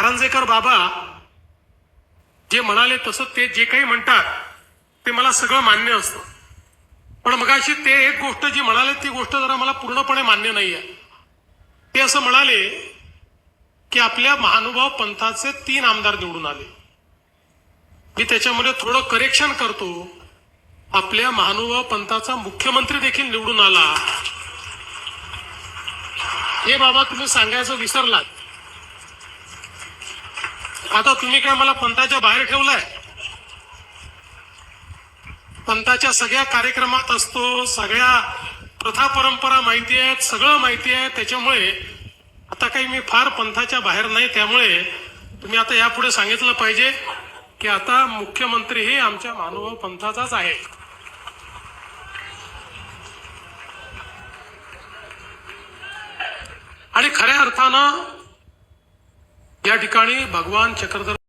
कारंजेकर बाबा जे म्हणाले तसं ते जे काही म्हणतात ते मला सगळं मान्य असतं. पण मगाशी ते एक गोष्ट जी म्हणाले ती गोष्ट जरा मला पूर्णपणे मान्य नाही आहे ते असं म्हणाले की आपल्या महानुभाव पंथाचे तीन आमदार निवडून आले. मी त्याच्यामध्ये थोडं करेक्शन करतो. आपल्या महानुभाव पंथाचा मुख्यमंत्री देखील निवडून आला. हे बाबा तुम्ही सांगायचं विसरलात. आता तुम्ही काय मला पंथाच्या बाहेर ठेवलाय? पंथाच्या सगळ्या कार्यक्रमात असतो सगळ्या प्रथा परंपरा माहिती आहेत सगळं माहिती आहे. त्याच्यामुळे आता काही मी फार पंथाच्या बाहेर नाही. त्यामुळे तुम्ही आता यापुढे सांगितलं पाहिजे की आता मुख्यमंत्री हे आमच्या मानव पंथाचाच आहे. आणि खऱ्या अर्थानं या ठिकाणी भगवान चक्रधर